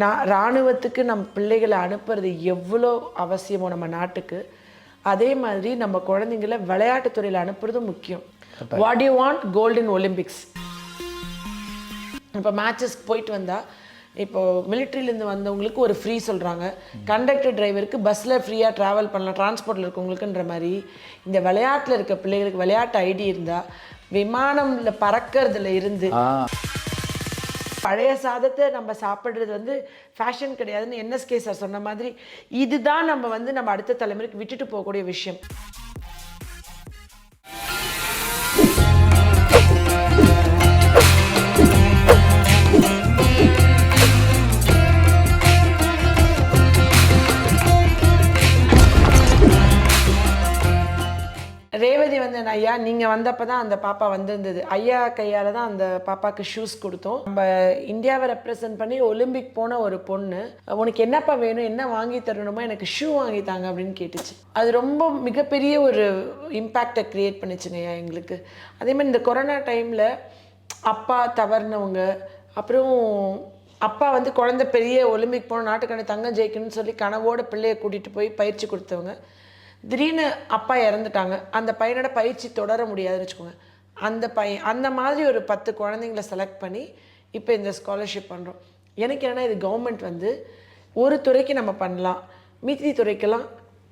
நான் இராணுவத்துக்கு நம்ம பிள்ளைகளை அனுப்புறது எவ்வளோ அவசியமோ நம்ம நாட்டுக்கு அதே மாதிரி நம்ம குழந்தைங்கள விளையாட்டுத் துறையில் அனுப்புறதும் முக்கியம். What you want golden Olympics இப்போ மேட்சஸ்க்கு போயிட்டு வந்தால் இப்போ மிலிட்ரியிலேருந்து வந்தவங்களுக்கு ஒரு ஃப்ரீ சொல்கிறாங்க கண்டக்டர் டிரைவருக்கு பஸ்ஸில் ஃப்ரீயாக ட்ராவல் பண்ணலாம். டிரான்ஸ்போர்ட்டில் இருக்கவங்களுக்குன்ற மாதிரி இந்த விளையாட்டில் இருக்க பிள்ளைகளுக்கு விளையாட்டு ஐடி இருந்தால் விமானம்ல பறக்கறதுல இருந்து பழைய சாதத்தை நம்ம சாப்பிட்றது வந்து ஃபேஷன் கிடையாதுன்னு என்எஸ்கே சார் சொன்ன மாதிரி இதுதான் நம்ம வந்து நம்ம அடுத்த தலைமுறைக்கு விட்டுட்டு போகக்கூடிய விஷயம். ரேவதி வந்து ஐயா நீங்கள் வந்தப்போ தான் அந்த பாப்பா வந்திருந்தது. ஐயா கையால் தான் அந்த பாப்பாவுக்கு ஷூஸ் கொடுத்தோம். நம்ம இந்தியாவை ரெப்ரசன்ட் பண்ணி ஒலிம்பிக் போன ஒரு பொண்ணு. உனக்கு என்னப்பா வேணும்? என்ன வாங்கி தரணுமோ எனக்கு ஷூ வாங்கி தாங்க அப்படின்னு கேட்டுச்சு. அது ரொம்ப மிகப்பெரிய ஒரு இம்பேக்டை க்ரியேட் பண்ணிச்சுங்க ஐயா எங்களுக்கு. அதேமாதிரி இந்த கொரோனா டைமில் அப்பா தவறுனவங்க அப்புறம் அப்பா வந்து குழந்தை பெரிய ஒலிம்பிக் போன நாட்டுக்கான தங்கம் ஜெயிக்கணும்னு சொல்லி கனவோட பிள்ளைய கூட்டிகிட்டு போய் பயிற்சி கொடுத்தவங்க. திடீர்னு அப்பா இறந்துட்டாங்க. அந்த பையனோட பயிற்சி தொடர முடியாதுன்னு வச்சுக்கோங்க. அந்த பையன் அந்த மாதிரி ஒரு பத்து குழந்தைங்கள செலக்ட் பண்ணி இப்போ இந்த ஸ்காலர்ஷிப் பண்ணுறோம் எனக்கு என்னன்னா இது கவர்மெண்ட் வந்து ஒரு துறைக்கு நம்ம பண்ணலாம். மீதி துறைக்கெல்லாம்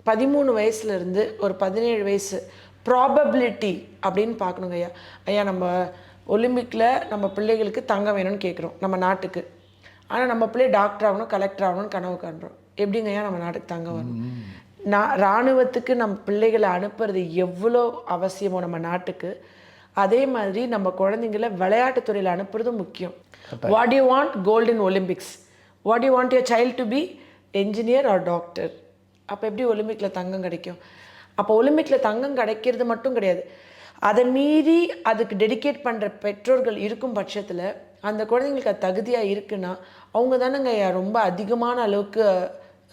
பதிமூணு வயசுலேருந்து ஒரு பதினேழு வயசு ப்ராபபிலிட்டி அப்படின்னு பார்க்கணுங்க ஐயா. ஐயா நம்ம ஒலிம்பிக்கில் நம்ம பிள்ளைகளுக்கு தங்க வேணும்னு கேட்குறோம் நம்ம நாட்டுக்கு. ஆனால் நம்ம பிள்ளை டாக்டர் ஆகணும் கலெக்டர் ஆகணும்னு கனவு காண்றோம். எப்படிங்க ஐயா நம்ம நாட்டுக்கு தங்க வரணும்? நான் இராணுவத்துக்கு நம்ம பிள்ளைகளை அனுப்புறது எவ்வளோ அவசியமோ நம்ம நாட்டுக்கு அதே மாதிரி நம்ம குழந்தைங்கள விளையாட்டுத் துறையில் அனுப்புறதும் முக்கியம். What you want golden Olympics what you want your child to be engineer or doctor அப்போ எப்படி ஒலிம்பிக்கில் தங்கம் கிடைக்கும்? அப்போ ஒலிம்பிக்கில் தங்கம் கிடைக்கிறது மட்டும் கிடையாது. அதை மீறி அதுக்கு டெடிகேட் பண்ணுற பெற்றோர்கள் இருக்கும் பட்சத்தில் அந்த குழந்தைங்களுக்கு அது தகுதியாக இருக்குன்னா அவங்க தானேங்க ரொம்ப அதிகமான அளவுக்கு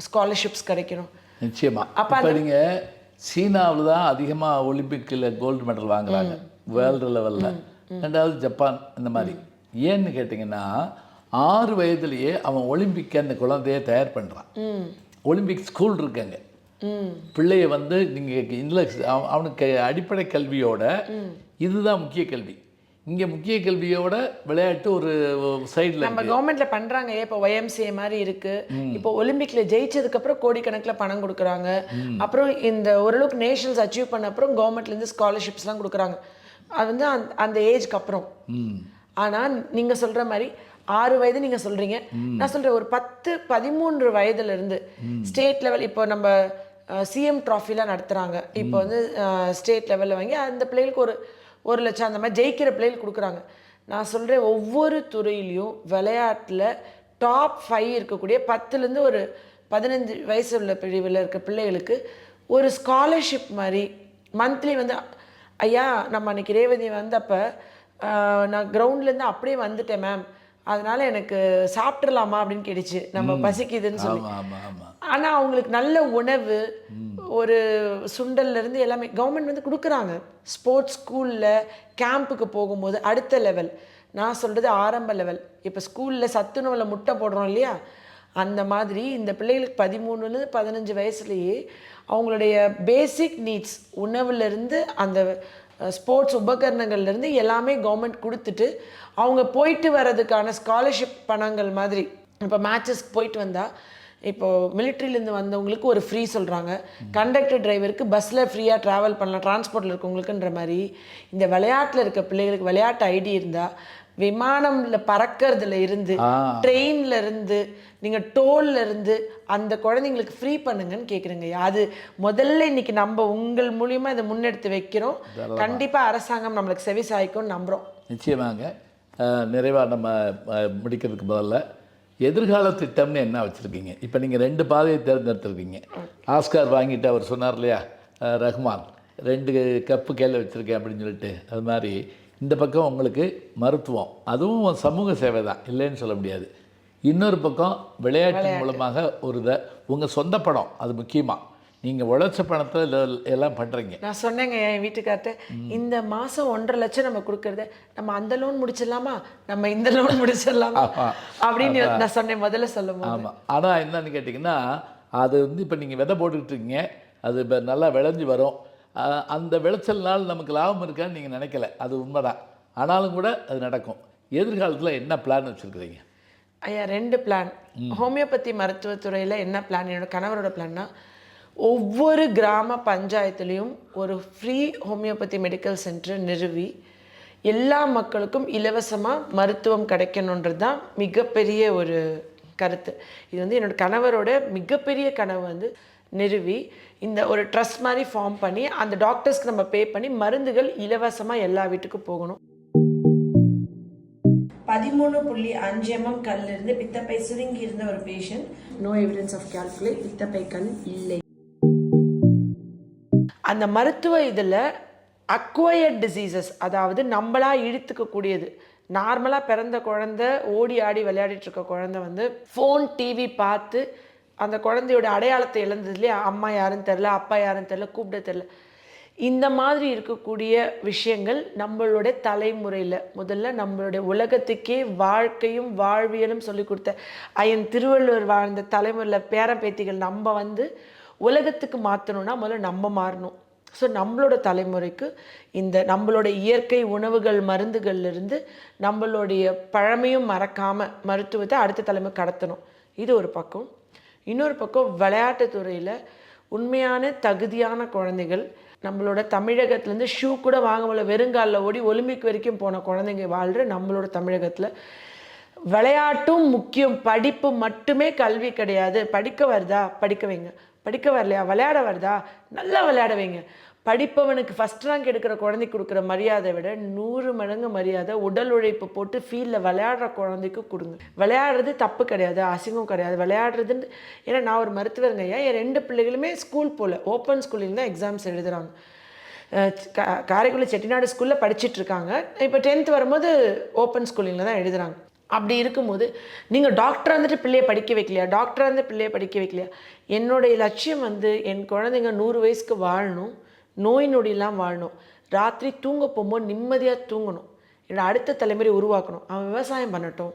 ஸ்காலர்ஷிப்ஸ் கிடைக்கணும். நிச்சயமா. இப்போ நீங்க சீனாவில் தான் அதிகமாக ஒலிம்பிக்கில் கோல்டு மெடல் வாங்குறாங்க. வேர்ல்டு லெவலில். ரெண்டாவது ஜப்பான் இந்த மாதிரி. ஏன்னு கேட்டிங்கன்னா ஆறு வயதுலயே அவன் ஒலிம்பிக் அந்த குழந்தைய தயார் பண்ணுறான் ஒலிம்பிக் ஸ்கூல் இருக்குங்க. பிள்ளைய வந்து நீங்கள் இதில் அவனுக்கு அடிப்படை கல்வியோட இதுதான் முக்கிய கல்வி. இங்கே முக்கிய கல்வியோட விளையாட்டு ஒரு சைடில் நம்ம கவர்மெண்ட்ல பண்றாங்க. இப்போ ஒய்எம்சிஏ மாதிரி இருக்கு. இப்போ ஒலிம்பிக்ல ஜெயிச்சதுக்கு அப்புறம் கோடிக்கணக்கில் பணம் கொடுக்குறாங்க. அப்புறம் இந்த ஓரளவுக்கு நேஷனல்ஸ் அச்சீவ் பண்ண அப்புறம் கவர்மெண்ட்ல இருந்து ஸ்காலர்ஷிப்ஸ்லாம் கொடுக்குறாங்க. அது வந்து அந்த- அந்த ஏஜ்க்கு அப்புறம். ஆனா நீங்க சொல்ற மாதிரி ஆறு வயது நீங்க சொல்றீங்க. நான் சொல்றேன் ஒரு பத்து பதிமூன்று வயதுல இருந்து ஸ்டேட் லெவல் இப்போ நம்ம சிஎம் ட்ராஃபிலாம் நடத்துறாங்க. இப்போ வந்து ஸ்டேட் லெவல்ல வாங்கி அந்த பிள்ளைகளுக்கு ஒரு ஒரு லட்சம் அந்த மாதிரி ஜெயிக்கிற பிள்ளைகளுக்கு கொடுக்குறாங்க. நான் சொல்கிறேன் ஒவ்வொரு துறையிலையும் விளையாட்டில் டாப் ஃபைவ் இருக்கக்கூடிய பத்துலேருந்து ஒரு பதினஞ்சு வயசு உள்ள பிரிவில் இருக்க பிள்ளைகளுக்கு ஒரு ஸ்காலர்ஷிப் மாதிரி மந்த்லி வந்து ஐயா நம்ம அன்றைக்கி ரேவதி வந்தப்போ நான் கிரவுண்ட்லேருந்து அப்படியே வந்துட்டேன் மேம் அதனால எனக்கு சாப்பிட்றலாமா அப்படின்னு கேட்டுச்சு. நம்ம பசிக்குதுன்னு சொல்லி. ஆமாம் ஆமாம் ஆமாம் ஆனா அவங்களுக்கு நல்ல உணவு ஒரு சுண்டல்ல இருந்து எல்லாமே கவர்மெண்ட் வந்து கொடுக்குறாங்க. ஸ்போர்ட்ஸ் ஸ்கூல்ல கேம்புக்கு போகும்போது அடுத்த லெவல் நான் சொல்றது ஆரம்ப லெவல் இப்போ ஸ்கூல்ல சத்துணவுல முட்டை போடுறோம் இல்லையா? அந்த மாதிரி இந்த பிள்ளைகளுக்கு பதிமூணுலேருந்து பதினஞ்சு வயசுலயே அவங்களுடைய பேசிக் நீட்ஸ் உணவுலேருந்து அந்த ஸ்போர்ட்ஸ் உபகரணங்கள்லேருந்து எல்லாமே கவர்மெண்ட் கொடுத்துட்டு அவங்க போயிட்டு வர்றதுக்கான ஸ்காலர்ஷிப் பணங்கள் மாதிரி. இப்போ மேட்சஸ்க்கு போயிட்டு வந்தால் இப்போது மிலிட்ரியிலேருந்து வந்தவங்களுக்கு ஒரு ஃப்ரீ சொல்கிறாங்க கண்டக்டர் டிரைவருக்கு பஸ்ஸில் ஃப்ரீயாக ட்ராவல் பண்ணலாம் டிரான்ஸ்போர்ட்டில் இருக்கவங்களுக்குன்ற மாதிரி. இந்த விளையாட்டில் இருக்க பிள்ளைகளுக்கு விளையாட்டு ஐடி இருந்தால் விமானம்ல பறக்கறதுல இருந்து. ட்ரெயின்ல இருந்து நீங்க டோல்ல இருந்து அந்த குழந்தைங்களுக்கு ஃப்ரீ பண்ணுங்கன்னு கேக்குறேங்க. அது முதல்ல இன்னைக்கு நம்ம உங்கள் மூலியமா இதை முன்னெடுத்து வைக்கிறோம். கண்டிப்பா அரசாங்கம் நம்மளுக்கு செவி சாய்க்கும்னு நம்புறோம். நிச்சயமாங்க. நிறைவாக நம்ம முடிக்கிறதுக்கு முதல்ல எதிர்கால திட்டம்னு என்ன வச்சுருக்கீங்க? இப்போ நீங்கள் ரெண்டு பாதையை தேர்ந்தெடுத்திருக்கீங்க. ஆஸ்கார் வாங்கிட்டு அவர் சொன்னார் இல்லையா? ரஹ்மான் ரெண்டு கப்பு கையில் வச்சுருக்கேன் அப்படின்னு சொல்லிட்டு. அது மாதிரி இந்த பக்கம் உங்களுக்கு மருத்துவம். அதுவும் சமூக சேவை தான். இல்லைன்னு சொல்ல முடியாது. இன்னொரு பக்கம் விளையாட்டு மூலமாக ஒரு இதை உங்கள் சொந்த படம் அது முக்கியமாக நீங்கள் உழைச்ச பணத்தை எல்லாம் பண்ணுறீங்க நான் சொன்னேங்க என் வீட்டுக்கார்ட்ட. இந்த மாசம் ஒன்றரை லட்சம் நம்ம கொடுக்கறத நம்ம அந்த லோன் முடிச்சிடலாமா? நம்ம இந்த லோன் முடிச்சிடலாமா. அப்படின்னு நான் சொன்னேன் முதல்ல சொல்லும் போது ஆமாம் ஆனால் என்னன்னு கேட்டிங்கன்னா அது வந்து இப்போ நீங்கள் விதை போட்டுக்கிட்டு இருக்கீங்க. அது இப்போ நல்லா விளைஞ்சு வரும். அந்த விளைச்சல்னால் நமக்கு லாபம் இருக்கான்னு நீங்கள் நினைக்கல. அது உண்மைதான். ஆனாலும் கூட அது நடக்கும். எதிர்காலத்தில் என்ன பிளான் வச்சுருக்கிறீங்க? ஐயா ரெண்டு பிளான் ஹோமியோபதி மருத்துவத்துறையில் என்ன பிளான் என்னோட கணவரோட பிளான்னா ஒவ்வொரு கிராம பஞ்சாயத்துலேயும் ஒரு ஃப்ரீ ஹோமியோபதி மெடிக்கல் சென்டர் நிறுவி எல்லா மக்களுக்கும் இலவசமாக மருத்துவம் கிடைக்கணுன்றது தான் மிகப்பெரிய ஒரு கருத்து. இது வந்து என்னோட கணவரோட மிகப்பெரிய கனவு வந்து நிறுவி இந்த ஒரு ட்ரஸ்ட் மாதிரி ஃபார்ம் பண்ணி அந்த டாக்டர்ஸ்க்கு நம்ம பே பண்ணி மருந்துகள் இலவசமாக எல்லா வீட்டுக்கும் போகணும். பதிமூணு புள்ளி அஞ்சு எம்எம் கல் இருந்து பித்தப்பை சுருங்கி இருந்த ஒரு patient no evidence of calculi பித்தப்பை கல் இல்லை. அந்த மருத்துவ இதில் அக்வயர்ட் டிசீசஸ் அதாவது நம்மளா இழுத்துக்கக்கூடியது. நார்மலாக பிறந்த குழந்தை ஓடி ஆடி விளையாடிட்டு இருக்க குழந்தை வந்து ஃபோன் டிவி பார்த்து அந்த குழந்தையோட அடையாளத்தை இழந்ததுலேயே அம்மா யாருன்னு தெரில அப்பா யாருன்னு தெரில கூப்பிட தெரில இந்த மாதிரி இருக்கக்கூடிய விஷயங்கள் நம்மளுடைய தலைமுறையில் முதல்ல நம்மளுடைய உலகத்துக்கே வாழ்க்கையும் வாழ்வியலும் சொல்லி கொடுத்த ஐயன் திருவள்ளுவர் வாழ்ந்த தலைமுறையில் பேரன் பேத்திகள் நம்ம வந்து உலகத்துக்கு மாற்றணும்னா முதல்ல நம்ம மாறணும். ஸோ நம்மளோட தலைமுறைக்கு இந்த நம்மளோட இயற்கை உணவுகள் மருந்துகள்லேருந்து நம்மளுடைய பழமையும் மறக்காமல் மருத்துவத்தை அடுத்த தலைமுறை கடத்தணும். இது ஒரு பக்கம். இன்னொரு பக்கம் விளையாட்டுத்துறையில் உண்மையான தகுதியான குழந்தைகள் நம்மளோட தமிழகத்துலேருந்து ஷூ கூட வாங்க வெறுங்காலில் ஓடி ஒலிம்பிக் வரைக்கும் போன குழந்தைங்க வாழ்கிற நம்மளோட தமிழகத்தில். விளையாட்டும் முக்கியம் படிப்பு மட்டுமே கல்வி கிடையாது. படிக்க வருதா? படிக்க வைங்க. படிக்க வரலையா? விளையாட வருதா? நல்லா விளையாட வைங்க. படிப்பவனுக்கு ஃபஸ்ட் ரேங்க் எடுக்கிற குழந்தைக்கு கொடுக்குற மரியாதை விட நூறு மடங்கு மரியாதை உடல் உழைப்பு போட்டு ஃபீல்டில் விளையாடுற குழந்தைக்கு கொடுங்க. விளையாடுறது தப்பு கிடையாது அசிங்கம் கிடையாது. விளையாடுறதுன்னு ஏன்னா நான் ஒரு மருத்துவருங்க ஐயா. என் ரெண்டு பிள்ளைகளுமே ஸ்கூல் போகல ஓப்பன் ஸ்கூலிங் தான் எக்ஸாம்ஸ் எழுதுகிறாங்க காரைக்குடி செட்டிநாடு ஸ்கூலில் படிச்சிட்டு இருக்காங்க. இப்போ டென்த் வரும்போது ஓப்பன் ஸ்கூலிங்கில் தான் எழுதுகிறாங்க அப்படி இருக்கும்போது நீங்கள் டாக்டர் வந்துட்டு பிள்ளையை படிக்க வைக்கலையா? டாக்டர் வந்து பிள்ளைய படிக்க வைக்கலையா? என்னுடைய லட்சியம் வந்து என் குழந்தைங்க நூறு வயசுக்கு வாழணும். நோய் நொடியெல்லாம் வாழணும். ராத்திரி தூங்க போகும்போது நிம்மதியாக தூங்கணும். என்னோடய அடுத்த தலைமுறை உருவாக்கணும். அவன் விவசாயம் பண்ணட்டும்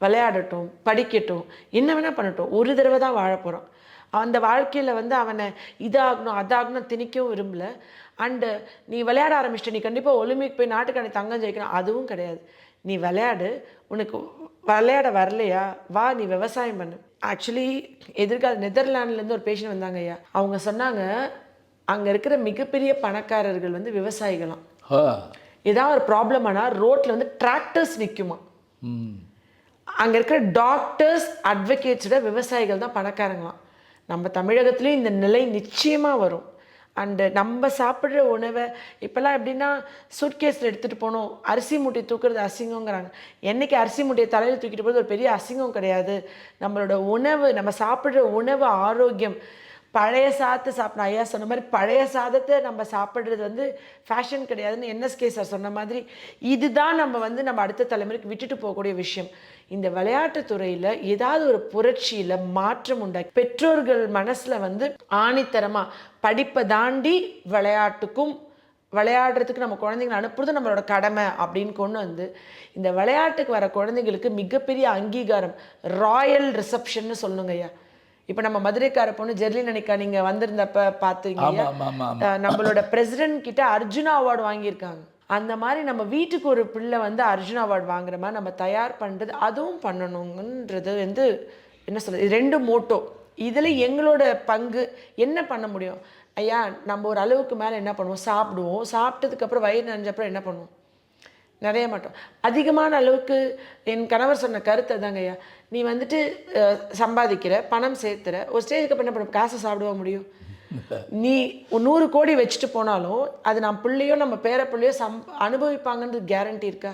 விளையாடட்டும் படிக்கட்டும் என்ன வேணால் பண்ணட்டும். ஒரு தடவை தான் வாழ போகிறான் அந்த வாழ்க்கையில் வந்து அவனை இதாகணும் அதாகணும் திணிக்கவும் விரும்பல. அண்டு நீ விளையாட ஆரம்பிச்சிட்ட நீ கண்டிப்பாக ஒலிம்பிக் போய் நாட்டுக்கான தங்கம் ஜெயிக்கணும். அதுவும் கிடையாது. நீ விளையாடு. உனக்கு விளையாட வரலையா? வா நீ விவசாயம் பண்ணு. ஆக்சுவலி எதிர்கால நெதர்லாண்ட்லேருந்து ஒரு பேஷண்ட் வந்தாங்க ஐயா. அவங்க சொன்னாங்க அங்கே இருக்கிற மிகப்பெரிய பணக்காரர்கள் வந்து விவசாயிகளாம். ஏதாவது ஒரு ப்ராப்ளம் ஆனால் ரோட்டில் வந்து டிராக்டர்ஸ் நிற்குமா அங்கே இருக்கிற டாக்டர்ஸ் அட்வொகேட்ஸோட விவசாயிகள் தான் பணக்காரங்களாம். நம்ம தமிழகத்துலேயும் இந்த நிலை நிச்சயமாக வரும். அண்டு நம்ம சாப்பிட்ற உணவை இப்போல்லாம் எப்படின்னா சூட்கேஸில் எடுத்துகிட்டு போகணும் அரிசி மூட்டை தூக்குறது அசிங்கங்கிறாங்க. என்னைக்கு அரிசி மூட்டையை தலையில் தூக்கிட்டு போகிறது ஒரு பெரிய அசிங்கம் கிடையாது. நம்மளோட உணவு நம்ம சாப்பிட்ற உணவு ஆரோக்கியம் பழைய சாதத்தை சாப்பிட்ணும். ஐயா சொன்ன மாதிரி பழைய சாதத்தை நம்ம சாப்பிட்றது வந்து ஃபேஷன் கிடையாதுன்னு என்எஸ்கே சார் சொன்ன மாதிரி இதுதான் நம்ம வந்து நம்ம அடுத்த தலைமுறைக்கு விட்டுட்டு போகக்கூடிய விஷயம். இந்த விளையாட்டுத் துறையில் ஏதாவது ஒரு புரட்சியில் மாற்றம் உண்டாக்கி பெற்றோர்கள் மனசில் வந்து ஆணித்தரமாக படிப்பை தாண்டி விளையாட்டுக்கும் விளையாடுறதுக்கு நம்ம குழந்தைங்களை அனுப்புறது நம்மளோட கடமை அப்படின்னு கொண்டு வந்து இந்த விளையாட்டுக்கு வர குழந்தைங்களுக்கு மிகப்பெரிய அங்கீகாரம் ராயல் ரிசப்ஷன்னு சொல்லுங்க ஐயா. இப்போ நம்ம மதுரைக்கார பொண்ணு ஜெர்லின் அனிகா நீங்கள் வந்திருந்தப்ப பார்த்தீங்க நம்மளோட பிரசிடென்ட் கிட்ட அர்ஜுனா அவார்டு வாங்கியிருக்காங்க. அந்த மாதிரி நம்ம வீட்டுக்கு ஒரு பிள்ளை வந்து அர்ஜுனா அவார்டு வாங்குற மாதிரி நம்ம தயார் பண்ணுறது அதுவும் பண்ணணுங்கன்றது வந்து என்ன சொல்றது? இது ரெண்டு மோட்டோ. இதில் எங்களோட பங்கு என்ன பண்ண முடியும்? ஐயா நம்ம ஒரு அளவுக்கு மேலே என்ன பண்ணுவோம்? சாப்பிடுவோம். சாப்பிட்டதுக்கப்புறம் வயிறு நிறைஞ்சப்பறம் என்ன பண்ணுவோம்? நிறைய மாட்டோம். அதிகமான அளவுக்கு என் கணவர் சொன்ன கருத்து தாங்க ஐயா. நீ வந்துட்டு சம்பாதிக்கிற பணம் சேர்த்துற ஒரு ஸ்டேஜுக்கு அப்புறம் என்ன பண்ண காசை சாப்பிடவா முடியும்? நீ நூறு கோடி வச்சுட்டு போனாலும் அது நம்ம பிள்ளையோ நம்ம பேர பிள்ளையோ சம் அனுபவிப்பாங்கன்றது கேரண்டி இருக்கா?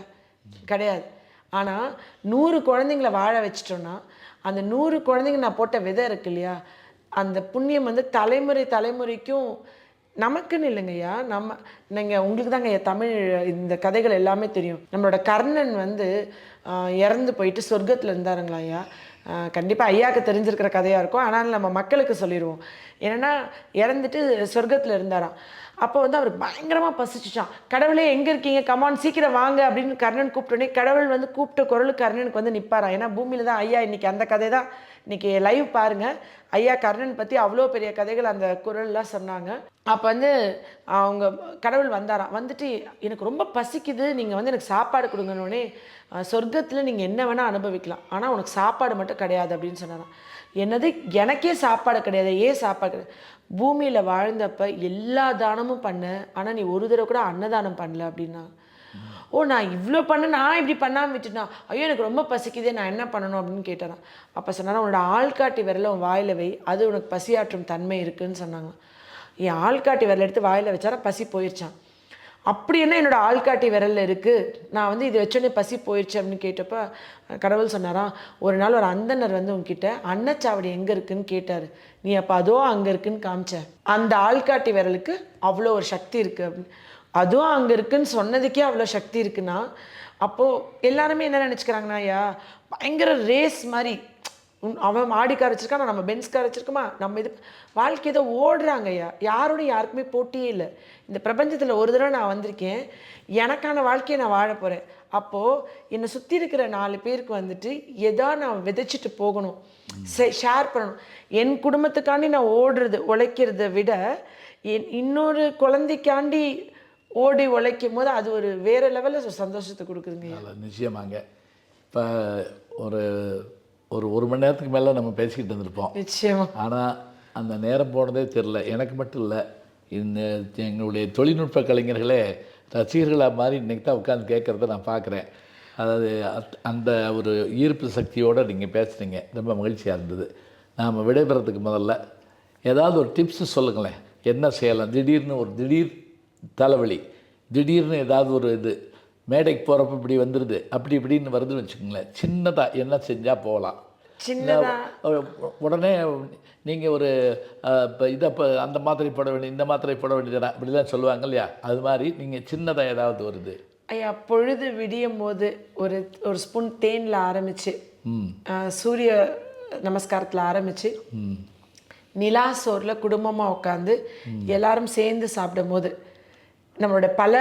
கிடையாது. ஆனால் நூறு குழந்தைங்கள வாழ வச்சிட்டோன்னா அந்த நூறு குழந்தைங்க நான் போட்ட விதை இருக்கு இல்லையா? அந்த புண்ணியம் வந்து தலைமுறை தலைமுறைக்கும் நமக்குன்னு இல்லைங்கய்யா. நம்ம நீங்கள் உங்களுக்கு தாங்க ஐயா தமிழ் இந்த கதைகள் எல்லாமே தெரியும். நம்மளோட கர்ணன் வந்து இறந்து போயிட்டு சொர்க்கத்தில் இருந்தாருங்களா ஐயா? கண்டிப்பாக ஐயாவுக்கு தெரிஞ்சிருக்கிற கதையாக இருக்கும். ஆனால் நம்ம மக்களுக்கு சொல்லிடுவோம் என்னென்னா இறந்துட்டு சொர்க்கத்தில் இருந்தாராம். அப்போ வந்து அவர் பயங்கரமாக பசிச்சுச்சான் கடவுளே எங்கே இருக்கீங்க? கமான் சீக்கிரம் வாங்க அப்படின்னு கர்ணன் கூப்பிட்டோன்னே கடவுள் வந்து கூப்பிட்ட குரலுக்கு கர்ணனுக்கு வந்து நிற்பாரான் ஏன்னா பூமியில் தான் ஐயா இன்னைக்கு அந்த கதை தான். இன்னைக்கு லைவ் பாருங்க. ஐயா கர்ணன் பற்றி அவ்வளோ பெரிய கதைகள் அந்த குரல்லாம் சொன்னாங்க. அப்போ வந்து அவங்க கடவுள் வந்தாராம். வந்துட்டு எனக்கு ரொம்ப பசிக்குது. நீங்கள் வந்து எனக்கு சாப்பாடு கொடுங்கன்னொடனே சொர்க்கத்தில் நீங்கள் என்ன வேணால் அனுபவிக்கலாம். ஆனால் உனக்கு சாப்பாடு மட்டும் கிடையாது அப்படின்னு சொன்னாராம். என்னது? எனக்கே சாப்பாடு கிடையாது. ஏன் சாப்பாடு கிடையாது? பூமியில் வாழ்ந்தப்ப எல்லா தானமும் பண்ண ஆனால் நீ ஒரு தடவை கூட அன்னதானம் பண்ணல அப்படின்னா. ஓ நான் இவ்வளோ பண்ண நான் இப்படி பண்ணாமல் விட்டுனா ஐயோ எனக்கு ரொம்ப பசிக்குதே நான் என்ன பண்ணணும் அப்படின்னு கேட்டாராம் அப்போ சொன்னாரா உன்னோட ஆள்காட்டி விரல உன் வாயில் வை அது உனக்கு பசியாற்றும் தன்மை இருக்குன்னு சொன்னாங்க. என் ஆள்காட்டி விரல் எடுத்து வாயில் வச்சாரா பசி போயிடுச்சான் அப்படி என்ன என்னோடய ஆள்காட்டி விரலில் இருக்குது நான் வந்து இது வச்சோடனே பசி போயிடுச்சு அப்படின்னு கேட்டப்போ கடவுள் சொன்னாராம் ஒரு நாள் ஒரு அந்தனர் வந்து உங்ககிட்ட அன்னச்சாவடி எங்கே இருக்குன்னு கேட்டார். நீ அப்போ அதோ அங்கே இருக்குன்னு காமிச்ச. அந்த ஆள்காட்டி விரலுக்கு அவ்வளோ ஒரு சக்தி இருக்குது அப்படின்னு. அதுவும் அங்கே இருக்குன்னு சொன்னதுக்கே அவ்வளோ சக்தி இருக்குன்னா அப்போது எல்லாருமே என்ன நினச்சிக்கிறாங்கன்னா ஐயா பயங்கர ரேஸ் மாதிரி. உன் அவன் மாடி கார் வச்சிருக்கான் நம்ம பென்ஸ் கார் வச்சிருக்கோமா? நம்ம இது வாழ்க்கை ஏதோ ஓடுறாங்க ஐயா. யாரோட யாருக்குமே போட்டியே இல்லை. இந்த பிரபஞ்சத்தில் ஒரு தடவை நான் வந்திருக்கேன். எனக்கான வாழ்க்கையை நான் வாழ போகிறேன் அப்போது என்னை சுற்றி இருக்கிற நாலு பேருக்கு வந்துட்டு எதா நான் விதைச்சிட்டு போகணும். ஷேர் பண்ணணும். என் குடும்பத்துக்காண்டி நான் ஓடுறது உழைக்கிறத விட என் இன்னொரு குழந்தைக்காண்டி ஓடி உழைக்கும் போது அது ஒரு வேற லெவலில் சந்தோஷத்தை கொடுக்குதுங்க. நிச்சயமாங்க. இப்போ ஒரு ஒரு ஒரு மணி நேரத்துக்கு மேலே நம்ம பேசிக்கிட்டு இருந்திருப்போம். நிச்சயமா. ஆனால் அந்த நேரம் போனதே தெரில எனக்கு மட்டும் இல்லை. இந்த எங்களுடைய தொழில்நுட்ப கலைஞர்களே ரசிகர்களாக மாதிரி இன்றைக்கி தான் உட்காந்து கேட்குறத நான் பார்க்குறேன் அதாவது அத்- அந்த ஒரு ஈர்ப்பு சக்தியோடு நீங்கள் பேசுனீங்க. ரொம்ப மகிழ்ச்சியாக இருந்தது. நாம் விடைபெறதுக்கு முதல்ல ஏதாவது ஒரு டிப்ஸ் சொல்லுங்களேன். என்ன செய்யலாம்? திடீர்னு ஒரு திடீர் தலைவலி திடீர்னு ஏதாவது ஒரு இது மேடைக்கு போகிறப்ப இப்படி வந்துடுது அப்படி இப்படின்னு வருதுன்னு வச்சுக்கோங்களேன். சின்னதாக என்ன செஞ்சால் போகலாம்? உடனே நீங்கள் ஒரு இப்போ இதை இப்போ அந்த மாத்திரை போட வேண்டிய இந்த மாத்திரை போட வேண்டியதுனா இப்படிலாம் சொல்லுவாங்க இல்லையா? அது மாதிரி நீங்கள் சின்னதாக ஏதாவது வருது. ஐயா பொழுது விடியும் போது ஒரு ஒரு ஸ்பூன் தேனில் ஆரம்பிச்சு சூரிய நமஸ்காரத்தில் ஆரம்பிச்சு நிலா சோறில் குடும்பமாக உட்காந்து எல்லாரும் சேர்ந்து சாப்பிடும் போது நம்மளோட பல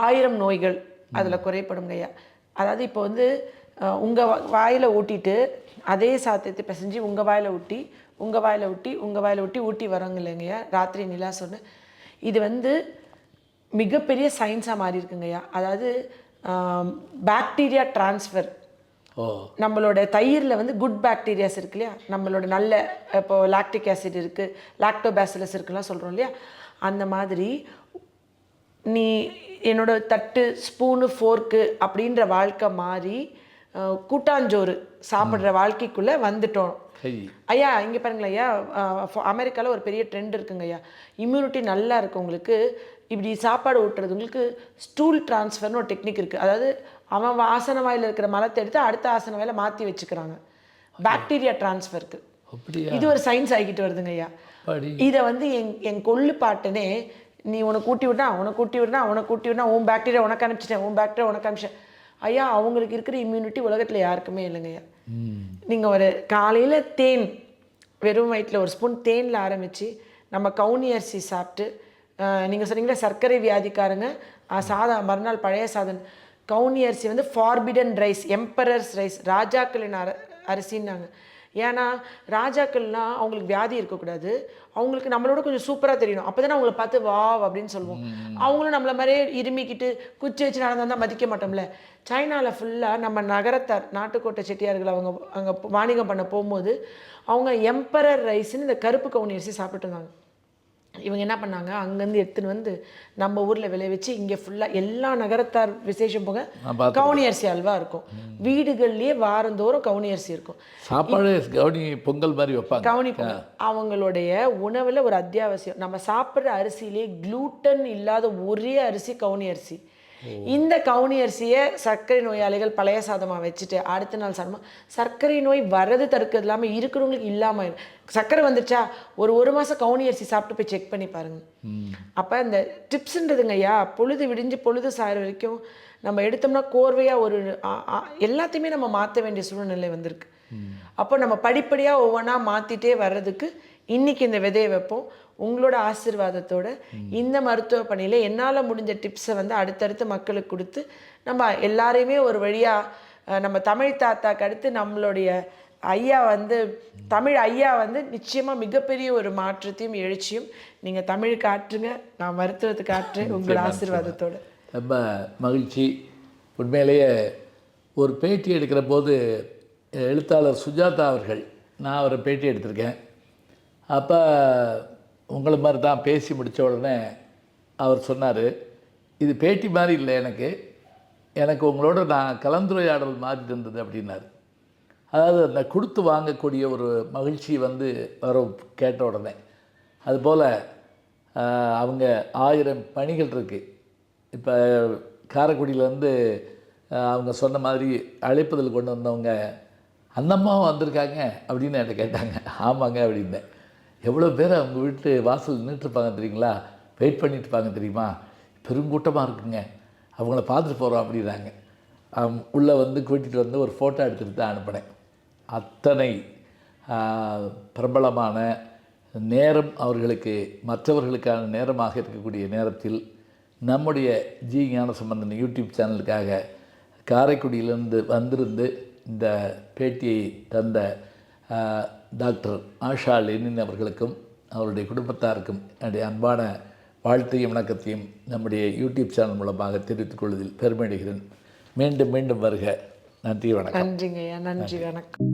ஆயிரம் நோய்கள் அதில் குறைப்படும் ஐயா. அதாவது இப்போ வந்து உங்கள் வாயில் ஊட்டிட்டு அதே சாத்தியத்தை பிசைஞ்சு உங்கள் வாயில் ஊட்டி உங்கள் வாயில் ஊட்டி உங்கள் வாயில் ஊட்டி ஊட்டி வரோங்க இல்லைங்கய்யா. ராத்திரி நிலா சொன்ன. இது வந்து மிகப்பெரிய சயின்ஸாக மாறி இருக்குங்கய்யா. அதாவது பாக்டீரியா டிரான்ஸ்ஃபர் நம்மளோட தயிரில் வந்து குட் பாக்டீரியாஸ் இருக்கு இல்லையா நம்மளோட நல்ல இப்போ லாக்டிக் ஆசிட் இருக்குது லாக்டோபாசிலஸ் இருக்குலாம் சொல்கிறோம் இல்லையா? அந்த மாதிரி நீ என்னோட தட்டு ஸ்பூனு ஃபோர்க்கு அப்படின்ற வாழ்க்கை மாறி கூட்டாஞ்சோறு சாப்பிட்ற வாழ்க்கைக்குள்ளே வந்துட்டோம். ஐயா இங்கே பாருங்களேன் ஐயா. அமெரிக்காவில் ஒரு பெரிய ட்ரெண்ட் இருக்குங்க ஐயா. இம்யூனிட்டி நல்லா இருக்கு உங்களுக்கு. இப்படி சாப்பாடு ஊட்டுறது உங்களுக்கு ஸ்டூல் டிரான்ஸ்ஃபர்னு ஒரு டெக்னிக் இருக்குது அதாவது அவன் ஆசன வாயில் இருக்கிற மலத்தை எடுத்து அடுத்த ஆசன வாயில மாற்றி வச்சுக்கிறாங்க. பாக்டீரியா டிரான்ஸ்ஃபருக்கு இது ஒரு சயின்ஸ் ஆகிட்டு வருதுங்க ஐயா. இதை வந்து என் என் கொள்ளு பாட்டனே நீ உனக்கு கூட்டி விட்டா உனக்கு கூட்டி விட்டா உனக்கு கூட்டி விட்டா உன் பாக்டீரியா உனக்கு அனுப்பிச்சிட்டேன் உன் பாக்டீரியா உனக்கு அனுப்பிச்சேன் ஐயா அவங்களுக்கு இருக்கிற இம்யூனிட்டி உலகத்தில் யாருக்குமே இல்லைங்க ஐயா நீங்கள் ஒரு காலையில் தேன் வெறும் வயிற்றில் ஒரு ஸ்பூன் தேனில் ஆரம்பித்து நம்ம கவுனி அரிசி சாப்பிட்டு நீங்கள் சொன்னீங்களா சர்க்கரை வியாதிக்காரங்க சாதா மறுநாள் பழைய சாதம். கவுனி அரிசி வந்து ஃபார்பிடன் ரைஸ் எம்பரர்ஸ் ரைஸ் ராஜாக்களின் அர அரிசின்னாங்க. ஏன்னா ராஜாக்கள்லாம் அவங்களுக்கு வியாதி இருக்கக்கூடாது. அவங்களுக்கு நம்மளோட கொஞ்சம் சூப்பராக தெரியணும். அப்போ தானே அவங்கள பார்த்து வாவ் அப்படின்னு சொல்லுவோம். அவங்களும் நம்மள மாதிரியே இருமிக்கிட்டு குச்சி வச்சு நடந்து வந்தால் மதிக்க மாட்டோம்ல. சைனாவில் ஃபுல்லாக நம்ம நகரத்தார் நாட்டுக்கோட்டை செட்டியார்கள் அவங்க அங்கே வாணிகம் பண்ண போகும்போது அவங்க எம்பரர் ரைஸ்னு இந்த கருப்பு கவுனி அரிசி சாப்பிட்டு இருந்தாங்க. இவங்க என்ன பண்ணாங்க? அங்கேருந்து எடுத்துன்னு வந்து நம்ம ஊரில் விளைவிச்சு இங்கே ஃபுல்லாக எல்லா நகரத்தார் விசேஷம் போக கவுனி அரிசி அல்வா இருக்கும். வீடுகள்லேயே வாரந்தோறும் கவுனி அரிசி இருக்கும். சாப்பாடு கவுனி பொங்கல் மாதிரி வைப்பாங்க. கவுனி பொங்கல் அவங்களுடைய உணவில் ஒரு அத்தியாவசியம். நம்ம சாப்பிட்ற அரிசியிலே gluten இல்லாத ஒரே அரிசி கவுனி அரிசி. இந்த கவுனி அரிசியை சர்க்கரை நோயாளிகள் பழைய சாதமாக வச்சுட்டு அடுத்த நாள் சாதமாக சர்க்கரை நோய் வர்றது தடுக்கிறது இல்லாமல் இருக்கிறவங்களுக்கு இல்லாமல் சர்க்கரை வந்துச்சா ஒரு ஒரு மாதம் கவுனி அரிசி சாப்பிட்டு போய் செக் பண்ணி பாருங்க. அப்போ இந்த டிப்ஸுன்றதுங்க ஐயா பொழுது விடிஞ்சு பொழுது சாயிற வரைக்கும் நம்ம எடுத்தோம்னா கோர்வையாக ஒரு எல்லாத்தையுமே நம்ம மாற்ற வேண்டிய சூழ்நிலை வந்திருக்கு. அப்போ நம்ம படிப்படியாக ஒவ்வொன்றா மாற்றிட்டே வர்றதுக்கு இன்னைக்கு இந்த விதையை வைப்போம். உங்களோட ஆசீர்வாதத்தோட இந்த மருத்துவ பணியில் என்னால் முடிஞ்ச டிப்ஸை வந்து அடுத்தடுத்து மக்களுக்கு கொடுத்து நம்ம எல்லாரையுமே ஒரு வழியாக நம்ம தமிழ் தாத்தாக்கு அடுத்து நம்மளுடைய ஐயா வந்து தமிழ் ஐயா வந்து நிச்சயமாக மிகப்பெரிய ஒரு மாற்றத்தையும் எழுச்சியும் நீங்கள் தமிழ் காட்டுங்க. நான் மருத்துவத்துக்கு காட்டுறேன். உங்களோட ஆசீர்வாதத்தோட. ரொம்ப மகிழ்ச்சி. உண்மையிலேயே ஒரு பேட்டி எடுக்கிற போது எழுத்தாளர் சுஜாதா அவர்கள் நான் அவரை பேட்டி எடுத்திருக்கேன். அப்போ உங்களை மாதிரி தான் பேசி முடித்த உடனே அவர் சொன்னார் இது பேட்டி மாதிரி இல்லை எனக்கு. எனக்கு உங்களோட நான் கலந்துரையாடல் மாதிரி இருந்தது அப்படின்னாரு. அதாவது அந்த கொடுத்து வாங்கக்கூடிய ஒரு மகிழ்ச்சி வந்து வர கேட்ட உடனே. அதுபோல் அவங்க ஆயிரம் பணிகள் இருக்குது இப்போ காரைக்குடியிலேருந்து அவங்க சொன்ன மாதிரி அழைப்புதல் கொண்டு வந்தவங்க அந்தம்மாவும் வந்திருக்காங்க அப்படின்னு என்கிட்ட கேட்டாங்க. ஆமாங்க அப்படின்னேன். எவ்வளோ பேர் அவங்க வீட்டு வாசல் நின்றுட்டுருப்பாங்க தெரியுங்களா? வெயிட் பண்ணிட்டுருப்பாங்க தெரியுமா? பெருங்கூட்டமாக இருக்குங்க. அவங்கள பார்த்துட்டு போகிறோம் அப்படின்னாங்க உள்ளே வந்து கூட்டிகிட்டு வந்து ஒரு ஃபோட்டோ எடுத்துகிட்டு தான் அனுப்பினேன். அத்தனை பிரபலமான நேரம் அவர்களுக்கு மற்றவர்களுக்கான நேரமாக இருக்கக்கூடிய நேரத்தில் நம்முடைய ஜி ஞானசம்பந்தன் யூடியூப் சேனலுக்காக காரைக்குடியிலிருந்து வந்திருந்து இந்த பேட்டியை தந்த டாக்டர் ஆஷா லெனின் அவர்களுக்கும் அவருடைய குடும்பத்தாருக்கும் என்னுடைய அன்பான வாழ்த்தையும் வணக்கத்தையும் நம்முடைய யூடியூப் சேனல் மூலமாக தெரிவித்துக் கொள்வதில் பெருமையடைகிறேன் மீண்டும் மீண்டும் வருக. நன்றி வணக்கம். நன்றிங்க நன்றி வணக்கம்.